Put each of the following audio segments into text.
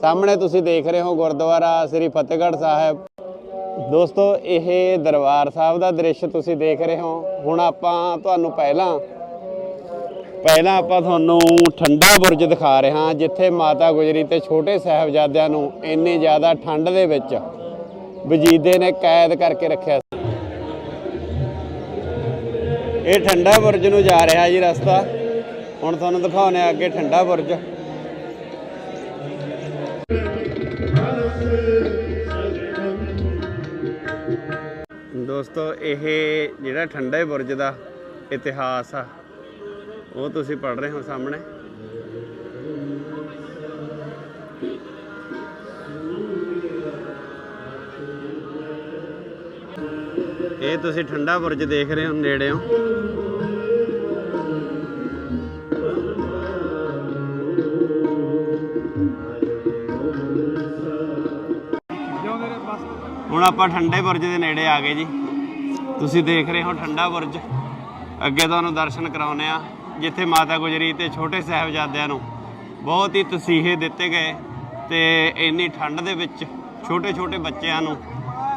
ਸਾਹਮਣੇ ਤੁਸੀਂ ਦੇਖ ਰਹੇ ਹੋ ਗੁਰਦੁਆਰਾ ਸ੍ਰੀ ਫਤਿਹਗੜ੍ਹ ਸਾਹਿਬ। ਦੋਸਤੋ, ਇਹ ਦਰਬਾਰ ਸਾਹਿਬ ਦਾ ਦ੍ਰਿਸ਼ ਤੁਸੀਂ ਦੇਖ ਰਹੇ ਹੋ। ਹੁਣ ਆਪਾਂ ਤੁਹਾਨੂੰ ਪਹਿਲਾਂ ਪਹਿਲਾਂ ਆਪਾਂ ਤੁਹਾਨੂੰ ਠੰਡਾ ਬੁਰਜ ਦਿਖਾ ਰਹੇ ਹਾਂ, ਜਿੱਥੇ ਮਾਤਾ ਗੁਜਰੀ ਤੇ ਛੋਟੇ ਸਾਹਿਬਜ਼ਾਦਿਆਂ ਨੂੰ ਇੰਨੀ ਜ਼ਿਆਦਾ ਠੰਡ ਦੇ ਵਿੱਚ ਵਜੀਦੇ ਨੇ ਕੈਦ ਕਰਕੇ ਰੱਖਿਆ ਸੀ। ਇਹ ਠੰਡਾ ਬੁਰਜ ਨੂੰ ਜਾ ਰਿਹਾ ਜੀ ਰਸਤਾ। ਹੁਣ ਤੁਹਾਨੂੰ ਦਿਖਾਉਣੇ ਆ ਅੱਗੇ ਠੰਡਾ ਬੁਰਜ। ਦੋਸਤੋ, ਇਹ ਜਿਹੜਾ ਠੰਡੇ ਬੁਰਜ ਦਾ ਇਤਿਹਾਸ ਆ, ਉਹ ਤੁਸੀਂ ਪੜ ਰਹੇ ਹੋ ਸਾਹਮਣੇ। ਇਹ ਤੁਸੀਂ ਠੰਡਾ ਬੁਰਜ ਦੇਖ ਰਹੇ ਹੋ, ਨੇੜੇ ਨੇੜਿਓਂ ਹੁਣ ਆਪਾਂ ਠੰਡੇ ਬੁਰਜ ਦੇ ਨੇੜੇ ਆ ਗਏ ਜੀ। ਤੁਸੀਂ ਦੇਖ ਰਹੇ ਹੋ ਠੰਡਾ ਬੁਰਜ। ਅੱਗੇ ਤੁਹਾਨੂੰ ਦਰਸ਼ਨ ਕਰਾਉਨੇ ਆ ਜਿੱਥੇ ਮਾਤਾ ਗੁਜਰੀ ਤੇ ਛੋਟੇ ਸਾਹਿਬਜ਼ਾਦਿਆਂ ਨੂੰ ਬਹੁਤ ਹੀ ਤਸੀਹੇ ਦਿੱਤੇ ਗਏ ਤੇ ਇੰਨੀ ਠੰਡ ਦੇ ਵਿੱਚ ਛੋਟੇ ਛੋਟੇ ਬੱਚਿਆਂ ਨੂੰ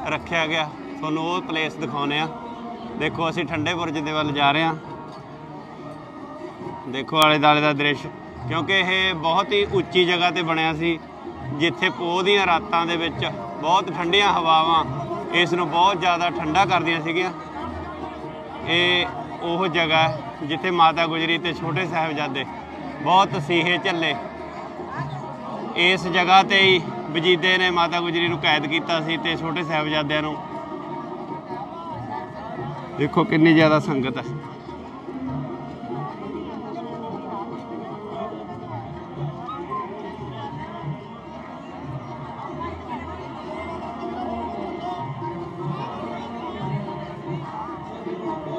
ਰੱਖਿਆ ਗਿਆ। ਤੁਹਾਨੂੰ ਉਹ ਪਲੇਸ ਦਿਖਾਉਨੇ ਆ ਦੇਖੋ, ਅਸੀਂ ਠੰਡੇ ਬੁਰਜ ਦੇ ਵੱਲ ਜਾ ਰਹੇ ਹਾਂ। ਦੇਖੋ ਆਲੇ ਦਾਲੇ ਦਾ ਦ੍ਰਿਸ਼। ਕਿਉਂਕਿ ਇਹ ਬਹੁਤ ਹੀ ਉੱਚੀ ਜਗ੍ਹਾ ਤੇ ਬਣਿਆ ਸੀ, ਜਿੱਥੇ ਪੋਹ ਦੀਆਂ ਰਾਤਾਂ ਦੇ ਵਿੱਚ ਬਹੁਤ ਠੰਡੀਆਂ ਹਵਾਵਾਂ, ਇਸ ਨੂੰ ਬਹੁਤ ਜ਼ਿਆਦਾ ਠੰਡਾ ਕਰਦੀਆਂ ਸੀਗੀਆਂ। ਇਹ ਉਹ ਜਗ੍ਹਾ ਜਿੱਥੇ ਮਾਤਾ ਗੁਜਰੀ ਤੇ ਛੋਟੇ ਸਾਹਿਬਜ਼ਾਦੇ ਬਹੁਤ ਸੀਹੇ ਝੱਲੇ। ਇਸ ਜਗ੍ਹਾ ਤੇ ਹੀ ਵਜੀਦੇ ਨੇ ਮਾਤਾ ਗੁਜਰੀ ਨੂੰ ਕੈਦ ਕੀਤਾ ਸੀ ਤੇ ਛੋਟੇ ਸਾਹਿਬਜ਼ਾਦਿਆਂ ਨੂੰ। ਦੇਖੋ ਕਿੰਨੀ ਜ਼ਿਆਦਾ ਸੰਗਤ ਹੈ।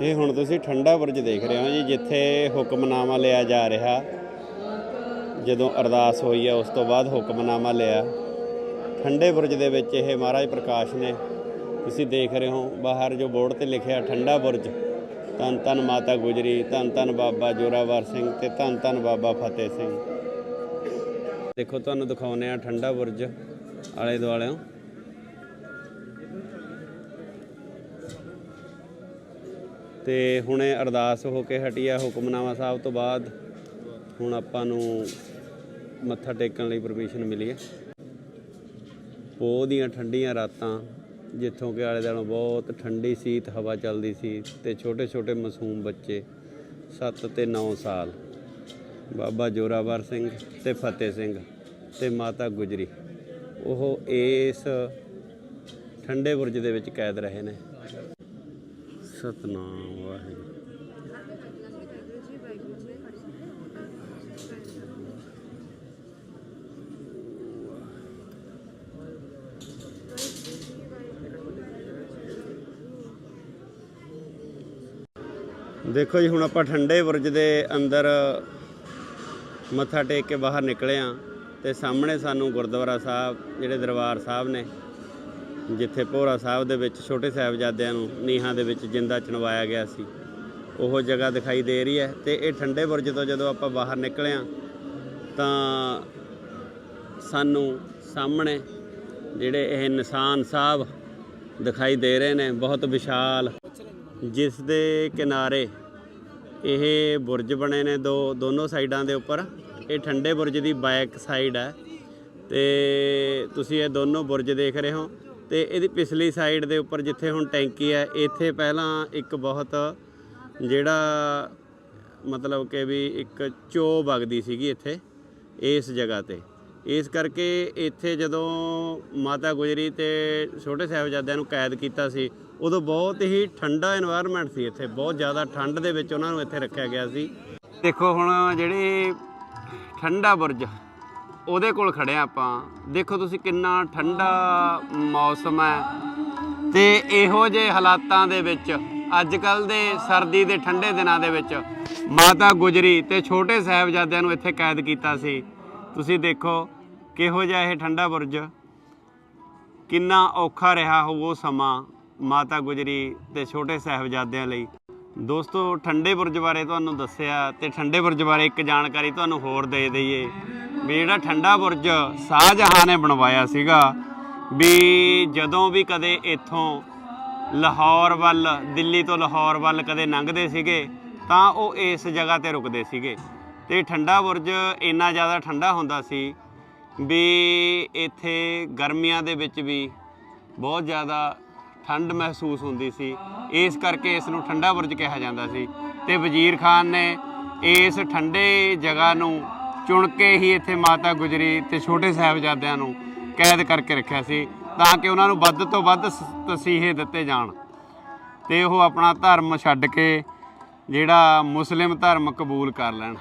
ਇਹ ਹੁਣ ਤੁਸੀਂ ਠੰਡਾ ਬੁਰਜ ਦੇਖ ਰਹੇ ਹੋ ਜੀ, ਜਿੱਥੇ ਹੁਕਮਨਾਮਾ ਲਿਆ ਜਾ ਰਿਹਾ। ਜਦੋਂ ਅਰਦਾਸ ਹੋਈ ਹੈ ਉਸ ਤੋਂ ਬਾਅਦ ਹੁਕਮਨਾਮਾ ਲਿਆ। ਠੰਡੇ ਬੁਰਜ ਦੇ ਵਿੱਚ ਇਹ ਮਹਾਰਾਜ ਪ੍ਰਕਾਸ਼ ਨੇ। ਤੁਸੀਂ ਦੇਖ ਰਹੇ ਹੋ, ਬਾਹਰ ਜੋ ਬੋਰਡ ਤੇ ਲਿਖਿਆ, ਠੰਡਾ ਬੁਰਜ। ਧੰਨ ਧੰਨ ਮਾਤਾ ਗੁਜਰੀ, ਧੰਨ ਧੰਨ ਬਾਬਾ ਜੋਰਾਵਰ ਸਿੰਘ ਤੇ ਧੰਨ ਧੰਨ ਬਾਬਾ ਫਤਿਹ ਸਿੰਘ। ਦੇਖੋ, ਤੁਹਾਨੂੰ ਦਿਖਾਉਨੇ ਆ ਠੰਡਾ ਬੁਰਜ ਆਲੇ ਦੁਆਲਿਓਂ ਤੇ ਹੁਣੇ ਅਰਦਾਸ ਹੋ ਕੇ ਹਟੀ ਆ ਹੁਕਮਨਾਮਾ ਸਾਹਿਬ ਤੋਂ ਬਾਅਦ ਹੁਣ ਆਪਾਂ ਨੂੰ ਮੱਥਾ ਟੇਕਣ ਲਈ ਪਰਮਿਸ਼ਨ ਮਿਲੀ ਹੈ। ਪੋਹ ਦੀਆਂ ਠੰਡੀਆਂ ਰਾਤਾਂ, ਜਿੱਥੋਂ ਕਿ ਆਲੇ ਦੁਆਲੇ ਬਹੁਤ ਠੰਡੀ ਸੀਤ, ਹਵਾ ਚੱਲਦੀ ਸੀ ਤੇ ਛੋਟੇ ਛੋਟੇ ਮਾਸੂਮ ਬੱਚੇ 7 ਤੇ 9 ਸਾਲ, ਬਾਬਾ ਜੋਰਾਵਰ ਸਿੰਘ ਤੇ ਫਤਿਹ ਸਿੰਘ ਤੇ ਮਾਤਾ ਗੁਜਰੀ। ਉਹ ਇਸ ਠੰਡੇ ਬੁਰਜ ਦੇ ਵਿੱਚ ਕੈਦ ਰਹੇ ਨੇ। ਸਤਨਾਮ, ਵਾਹਿਗੁਰੂ। ਦੇਖੋ ਜੀ, ਹੁਣ ਆਪਾਂ ਠੰਡੇ ਬੁਰਜ ਦੇ ਅੰਦਰ ਮੱਥਾ ਟੇਕ ਕੇ ਬਾਹਰ ਨਿਕਲੇ ਆ ਤੇ ਸਾਹਮਣੇ ਸਾਨੂੰ ਗੁਰਦੁਆਰਾ ਸਾਹਿਬ, ਜਿਹੜੇ ਦਰਬਾਰ ਸਾਹਿਬ ਨੇ ਜਿੱਥੇ ਭੋਰਾ ਸਾਹਿਬ ਦੇ ਵਿੱਚ, ਛੋਟੇ ਸਾਹਿਬਜ਼ਾਦਿਆਂ ਨੂੰ, ਨੀਹਾਂ ਦੇ ਵਿੱਚ ਜਿੰਦਾ ਚਣਵਾਇਆ ਗਿਆ ਸੀ। ਉਹ ਜਗ੍ਹਾ ਦਿਖਾਈ ਦੇ ਰਹੀ ਹੈ ਤੇ ਇਹ ਠੰਡੇ ਬੁਰਜ ਤੋਂ ਜਦੋਂ ਆਪਾਂ ਬਾਹਰ ਨਿਕਲੇ ਆ ਤਾਂ ਸਾਨੂੰ ਸਾਹਮਣੇ ਜਿਹੜੇ ਇਹ ਨਿਸ਼ਾਨ ਸਾਹਿਬ ਦਿਖਾਈ ਦੇ ਰਹੇ ਨੇ, ਬਹੁਤ ਵਿਸ਼ਾਲ, ਜਿਸ ਦੇ ਕਿਨਾਰੇ ਇਹ ਬੁਰਜ ਬਣੇ ਨੇ ਦੋ, ਦੋਨੋਂ ਸਾਈਡਾਂ ਦੇ ਉੱਪਰ। ਇਹ ਠੰਡੇ ਬੁਰਜ ਦੀ ਬੈਕ ਸਾਈਡ ਹੈ ਤੇ ਤੁਸੀਂ ਇਹ ਦੋਨੋਂ ਬੁਰਜ ਦੇਖ ਰਹੇ ਹੋ। ਤੇ ਇਹਦੀ ਪਿਛਲੀ ਸਾਈਡ ਦੇ ਉੱਪਰ ਜਿੱਥੇ ਹੁਣ ਟੈਂਕੀ ਹੈ, ਇੱਥੇ ਪਹਿਲਾਂ ਇੱਕ ਬਹੁਤ ਜਿਹੜਾ ਮਤਲਬ ਕਿ ਵੀ ਇੱਕ ਚੋ ਵਗਦੀ ਸੀਗੀ ਇੱਥੇ, ਇਸ ਜਗ੍ਹਾ ਤੇ। ਇਸ ਕਰਕੇ ਇੱਥੇ ਜਦੋਂ ਮਾਤਾ ਗੁਜਰੀ ਤੇ ਛੋਟੇ ਸਾਹਿਬਜ਼ਾਦਿਆਂ ਨੂੰ ਕੈਦ ਕੀਤਾ ਸੀ, ਉਦੋਂ ਬਹੁਤ ਹੀ ਠੰਡਾ এনवायरमेंट ਸੀ ਇੱਥੇ। ਬਹੁਤ ਜ਼ਿਆਦਾ ਠੰਡ ਦੇ ਵਿੱਚ ਉਹਨਾਂ ਨੂੰ ਇੱਥੇ ਰੱਖਿਆ ਗਿਆ ਸੀ। ਦੇਖੋ ਹੁਣ ਜਿਹੜੇ ਠੰਡਾ ਬੁਰਜ ਉਹਦੇ ਕੋਲ ਖੜੇ ਆ ਆਪਾਂ। ਦੇਖੋ ਤੁਸੀਂ ਕਿੰਨਾ ਠੰਡਾ ਮੌਸਮ ਹੈ। ਤੇ ਇਹੋ ਜਿਹੇ ਹਾਲਾਤਾਂ ਦੇ ਵਿੱਚ ਅੱਜ ਕੱਲ ਦੇ ਸਰਦੀ ਦੇ ਠੰਡੇ ਦਿਨਾਂ ਦੇ ਵਿੱਚ, ਮਾਤਾ ਗੁਜਰੀ ਤੇ ਛੋਟੇ ਸਾਹਿਬਜ਼ਾਦਿਆਂ ਨੂੰ ਇੱਥੇ ਕੈਦ ਕੀਤਾ ਸੀ। ਤੁਸੀਂ ਦੇਖੋ ਕਿਹੋ ਜਿਹਾ ਇਹ ਠੰਡਾ ਬੁਰਜ। ਕਿੰਨਾ ਔਖਾ ਰਿਹਾ ਉਹ ਸਮਾਂ ਮਾਤਾ ਗੁਜਰੀ ਤੇ ਛੋਟੇ ਸਾਹਿਬਜ਼ਾਦਿਆਂ ਲਈ। ਦੋਸਤੋ, ਠੰਡੇ ਬੁਰਜ ਬਾਰੇ ਤੁਹਾਨੂੰ ਦੱਸਿਆ ਤੇ ਠੰਡੇ ਬੁਰਜ ਬਾਰੇ ਇੱਕ ਜਾਣਕਾਰੀ ਤੁਹਾਨੂੰ ਹੋਰ ਦੇ ਦਈਏ ਵੀ ਜਿਹੜਾ ਠੰਡਾ ਬੁਰਜ ਸ਼ਾਹਜਹਾਂ ਨੇ ਬਣਵਾਇਆ ਸੀਗਾ, ਵੀ ਜਦੋਂ ਵੀ ਕਦੇ ਇੱਥੋਂ ਲਾਹੌਰ ਵੱਲ, ਦਿੱਲੀ ਤੋਂ ਲਾਹੌਰ ਵੱਲ ਕਦੇ ਲੰਘਦੇ ਸੀਗੇ, ਤਾਂ ਉਹ ਇਸ ਜਗ੍ਹਾ ਤੇ ਰੁਕਦੇ ਸੀਗੇ। ਤੇ ਠੰਡਾ ਬੁਰਜ ਇੰਨਾ ਜ਼ਿਆਦਾ ਠੰਡਾ ਹੁੰਦਾ ਸੀ ਵੀ ਇੱਥੇ ਗਰਮੀਆਂ ਦੇ ਵਿੱਚ ਵੀ ਬਹੁਤ ਜ਼ਿਆਦਾ ਠੰਡ ਮਹਿਸੂਸ ਹੁੰਦੀ ਸੀ। ਇਸ ਕਰਕੇ ਇਸ ਨੂੰ ਠੰਡਾ ਬੁਰਜ ਕਿਹਾ ਜਾਂਦਾ ਸੀ। ਤੇ ਵਜ਼ੀਰ ਖਾਨ ਨੇ ਇਸ ਠੰਡੇ ਜਗ੍ਹਾ ਨੂੰ ਚੁਣ ਕੇ ਹੀ ਇੱਥੇ ਮਾਤਾ ਗੁਜਰੀ ਤੇ ਛੋਟੇ ਸਾਹਿਬਜ਼ਾਦਿਆਂ ਨੂੰ ਕੈਦ ਕਰਕੇ ਰੱਖਿਆ ਸੀ, ਤਾਂ ਕਿ ਉਹਨਾਂ ਨੂੰ ਵੱਧ ਤੋਂ ਵੱਧ ਤਸੀਹੇ ਦਿੱਤੇ ਜਾਣ। ਤੇ ਉਹ ਆਪਣਾ ਧਰਮ ਛੱਡ ਕੇ ਜਿਹੜਾ ਮੁਸਲਿਮ ਧਰਮ ਕਬੂਲ ਕਰ ਲੈਣ।